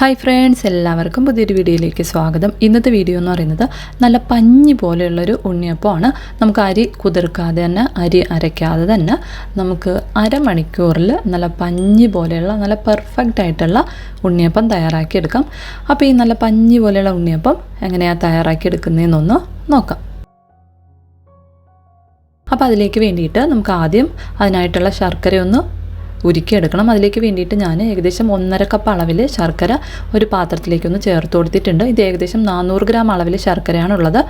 Hi friends എല്ലാവർക്കും പുതിയൊരു വീഡിയോയിലേക്ക് സ്വാഗതം. ഇന്നത്തെ വീഡിയോ എന്ന് പറയുന്നത് നല്ല പഞ്ഞി പോലെയുള്ളൊരു ഉണ്ണിയപ്പമാണ്. നമുക്ക് അരി കുതിർക്കാതെ തന്നെ അരി അരയ്ക്കാതെ തന്നെ നമുക്ക് അരമണിക്കൂറിൽ നല്ല പഞ്ഞി പോലെയുള്ള നല്ല പെർഫെക്റ്റ് ആയിട്ടുള്ള ഉണ്ണിയപ്പം തയ്യാറാക്കിയെടുക്കാം. അപ്പോൾ ഈ നല്ല പഞ്ഞി പോലെയുള്ള ഉണ്ണിയപ്പം എങ്ങനെയാണ് തയ്യാറാക്കിയെടുക്കുന്നതെന്നൊന്ന് നോക്കാം. അപ്പോൾ അതിലേക്ക് വേണ്ടിയിട്ട് നമുക്ക് ആദ്യം അതിനായിട്ടുള്ള ശർക്കര ഒന്ന് ഉരുക്കിയെടുക്കണം അതിലേക്ക് വേണ്ടിയിട്ട് ഞാൻ ഏകദേശം ഒന്നര കപ്പ് അളവിൽ ശർക്കര ഒരു പാത്രത്തിലേക്കൊന്ന് ചേർത്ത് കൊടുത്തിട്ടുണ്ട്. ഇത് ഏകദേശം നാനൂറ് ഗ്രാം അളവിൽ ശർക്കരയാണുള്ളത്.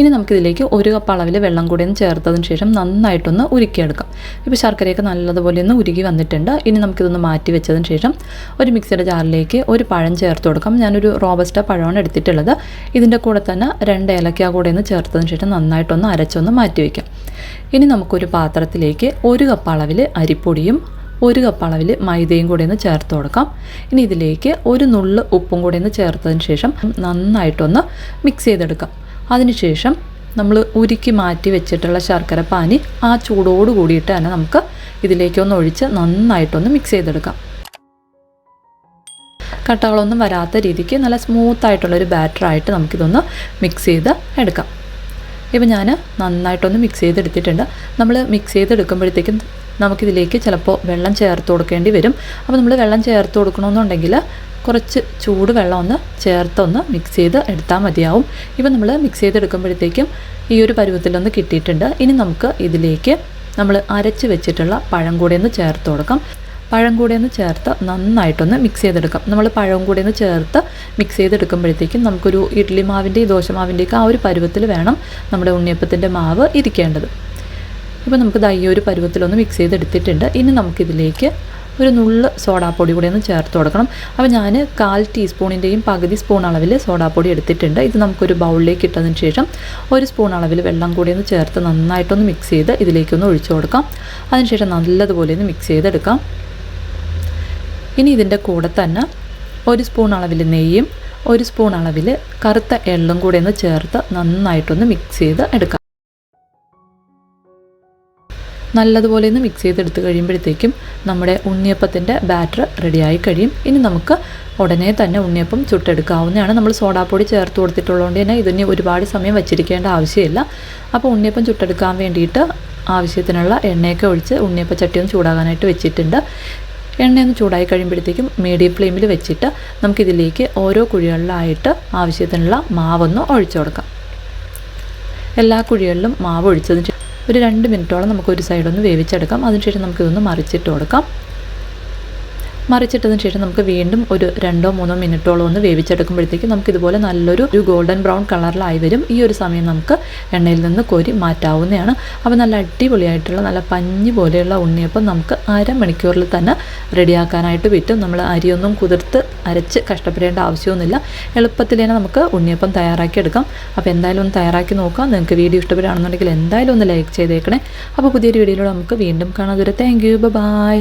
ഇനി നമുക്കിതിലേക്ക് ഒരു കപ്പ് അളവിൽ വെള്ളം കൂടി ഒന്ന് ചേർത്തതിന് ശേഷം നന്നായിട്ടൊന്ന് ഉരുക്കിയെടുക്കാം. ഇപ്പോൾ ശർക്കരയൊക്കെ നല്ലതുപോലെ ഒന്ന് ഉരുകി വന്നിട്ടുണ്ട്. ഇനി നമുക്കിതൊന്ന് മാറ്റി വെച്ചതിന് ശേഷം ഒരു മിക്സിയുടെ ജാറിലേക്ക് ഒരു പഴം ചേർത്ത് കൊടുക്കാം. ഞാനൊരു റോബസ്റ്റ പഴമാണ് എടുത്തിട്ടുള്ളത്. ഇതിന്റെ കൂടെ തന്നെ രണ്ട് ഏലക്ക കൂടെ ഒന്ന് ചേർത്തതിന് ശേഷം നന്നായിട്ടൊന്ന് അരച്ചൊന്ന് മാറ്റി വയ്ക്കാം ഇനി നമുക്കൊരു പാത്രത്തിലേക്ക് ഒരു കപ്പ് അളവിൽ അരിപ്പൊടിയും ഒരു കപ്പ് അളവിൽ മൈദയും കൂടി ഒന്ന് ചേർത്ത് കൊടുക്കാം. ഇനി ഇതിലേക്ക് ഒരു നുള്ള് ഉപ്പും കൂടി ഒന്ന് ചേർത്തതിന് ശേഷം നന്നായിട്ടൊന്ന് മിക്സ് ചെയ്തെടുക്കാം. അതിനുശേഷം നമ്മൾ ഉരുക്കി മാറ്റി വെച്ചിട്ടുള്ള ശർക്കര പാനി ആ ചൂടോട് കൂടിയിട്ട് തന്നെ നമുക്ക് ഇതിലേക്കൊന്ന് ഒഴിച്ച് നന്നായിട്ടൊന്ന് മിക്സ് ചെയ്തെടുക്കാം. കട്ടകളൊന്നും വരാത്ത രീതിക്ക് നല്ല സ്മൂത്തായിട്ടുള്ളൊരു ബാറ്ററായിട്ട് നമുക്കിതൊന്ന് മിക്സ് ചെയ്ത് എടുക്കാം. ഇപ്പം ഞാൻ നന്നായിട്ടൊന്ന് മിക്സ് ചെയ്തെടുത്തിട്ടുണ്ട്. നമ്മൾ മിക്സ് ചെയ്തെടുക്കുമ്പോഴത്തേക്കും നമുക്കിതിലേക്ക് ചിലപ്പോൾ വെള്ളം ചേർത്ത് കൊടുക്കേണ്ടി വരും. അപ്പോൾ നമ്മൾ വെള്ളം ചേർത്ത് കൊടുക്കണമെന്നുണ്ടെങ്കിൽ കുറച്ച് ചൂട് വെള്ളം ഒന്ന് ചേർത്തൊന്ന് മിക്സ് ചെയ്ത് എടുത്താൽ മതിയാവും. ഇപ്പം നമ്മൾ മിക്സ് ചെയ്തെടുക്കുമ്പോഴത്തേക്കും ഈ ഒരു പരുവത്തിലൊന്ന് കിട്ടിയിട്ടുണ്ട്. ഇനി നമുക്ക് ഇതിലേക്ക് നമ്മൾ അരച്ച് വെച്ചിട്ടുള്ള പഴം കൂടെ ഒന്ന് ചേർത്ത് കൊടുക്കാം. പഴം കൂടെ ഒന്ന് ചേർത്ത് നന്നായിട്ടൊന്ന് മിക്സ് ചെയ്തെടുക്കാം. നമ്മൾ പഴം കൂടെ ഒന്ന് ചേർത്ത് മിക്സ് ചെയ്തെടുക്കുമ്പോഴത്തേക്കും നമുക്കൊരു ഇഡ്ഡലി മാവിന്റെയും ദോശമാവിന്റെയൊക്കെ ആ ഒരു പരുവത്തിൽ വേണം നമ്മുടെ ഉണ്ണിയപ്പത്തിന്റെ മാവ് ഇരിക്കേണ്ടത്. ഇപ്പോൾ നമുക്ക് ദൈ ഒരു പരുവത്തിലൊന്ന് മിക്സ് ചെയ്തെടുത്തിട്ടുണ്ട്. ഇനി നമുക്കിതിലേക്ക് ഒരു നുള്ള് സോഡാപ്പൊടി കൂടി ഒന്ന് ചേർത്ത് കൊടുക്കണം. അപ്പോൾ ഞാൻ കാൽ ടീസ്പൂണിന്റെയും പകുതി സ്പൂൺ അളവിൽ സോഡാപ്പൊടി എടുത്തിട്ടുണ്ട്. ഇത് നമുക്കൊരു ബൗളിലേക്ക് ഇട്ടതിന് ശേഷം ഒരു സ്പൂൺ അളവിൽ വെള്ളം കൂടി ഒന്ന് ചേർത്ത് നന്നായിട്ടൊന്ന് മിക്സ് ചെയ്ത് ഇതിലേക്കൊന്ന് ഒഴിച്ചു കൊടുക്കാം. അതിനുശേഷം നല്ലതുപോലെ ഒന്ന് മിക്സ് ചെയ്തെടുക്കാം. ഇനി ഇതിന്റെ കൂടെ തന്നെ ഒരു സ്പൂൺ അളവിൽ നെയ്യും ഒരു സ്പൂൺ അളവിൽ കറുത്ത എള്ളും കൂടെ ഒന്ന് ചേർത്ത് നന്നായിട്ടൊന്ന് മിക്സ് ചെയ്ത് എടുക്കാം. നല്ലതുപോലെ ഒന്ന് മിക്സ് ചെയ്തെടുത്ത് കഴിയുമ്പോഴത്തേക്കും നമ്മുടെ ഉണ്ണിയപ്പത്തിന്റെ ബാറ്റർ റെഡിയായി കഴിയും. ഇനി നമുക്ക് ഉടനെ തന്നെ ഉണ്ണിയപ്പം ചുട്ടെടുക്കാവുന്നതാണ്. നമ്മൾ സോഡാപ്പൊടി ചേർത്ത് കൊടുത്തിട്ടുള്ളതുകൊണ്ട് തന്നെ ഇതിന് ഒരുപാട് സമയം വച്ചിരിക്കേണ്ട ആവശ്യമില്ല. അപ്പോൾ ഉണ്ണിയപ്പം ചുട്ടെടുക്കാൻ വേണ്ടിയിട്ട് ആവശ്യത്തിനുള്ള എണ്ണയൊക്കെ ഒഴിച്ച് ഉണ്ണിയപ്പ ചട്ടി ഒന്ന് ചൂടാകാനായിട്ട് വെച്ചിട്ടുണ്ട്. എണ്ണയൊന്ന് ചൂടായി കഴിയുമ്പോഴത്തേക്കും മീഡിയം ഫ്ലെയിമിൽ വെച്ചിട്ട് നമുക്കിതിലേക്ക് ഓരോ കുഴികളിലായിട്ട് ആവശ്യത്തിനുള്ള മാവൊന്ന് ഒഴിച്ചു കൊടുക്കാം. എല്ലാ കുഴികളിലും മാവ് ഒഴിച്ചതിന് ഒരു രണ്ട് മിനിറ്റോളം നമുക്ക് ഒരു സൈഡൊന്ന് വേവിച്ചെടുക്കാം. അതിനുശേഷം നമുക്കിതൊന്ന് മറിച്ചിട്ട് കൊടുക്കാം. മറിച്ചിട്ടതിന് ശേഷം നമുക്ക് വീണ്ടും ഒരു രണ്ടോ മൂന്നോ മിനിറ്റോളം ഒന്ന് വേവിച്ചെടുക്കുമ്പോഴത്തേക്ക് നമുക്കിതുപോലെ നല്ലൊരു ഒരു ഗോൾഡൻ ബ്രൗൺ കളറിലായി വരും. ഈ ഒരു സമയം നമുക്ക് എണ്ണയിൽ നിന്ന് കോരി മാറ്റാവുന്നതാണ്. അപ്പോൾ നല്ല അടിപൊളിയായിട്ടുള്ള നല്ല പഞ്ഞി പോലെയുള്ള ഉണ്ണിയപ്പം നമുക്ക് അരമണിക്കൂറിൽ തന്നെ റെഡിയാക്കാനായിട്ട് പറ്റും. നമ്മൾ അരിയൊന്നും കുതിർത്ത് അരച്ച് കഷ്ടപ്പെടേണ്ട ആവശ്യമൊന്നുമില്ല. എളുപ്പത്തിൽ തന്നെ നമുക്ക് ഉണ്ണിയപ്പം തയ്യാറാക്കിയെടുക്കാം. അപ്പോൾ എന്തായാലും ഒന്ന് തയ്യാറാക്കി നോക്കാം. നിങ്ങൾക്ക് വീഡിയോ ഇഷ്ടപ്പെടുകയാണെന്നുണ്ടെങ്കിൽ എന്തായാലും ഒന്ന് ലൈക്ക് ചെയ്തേക്കണേ. അപ്പോൾ പുതിയൊരു വീഡിയോയിലൂടെ നമുക്ക് വീണ്ടും കാണാം. ദൂരെ താങ്ക് യു ബൈ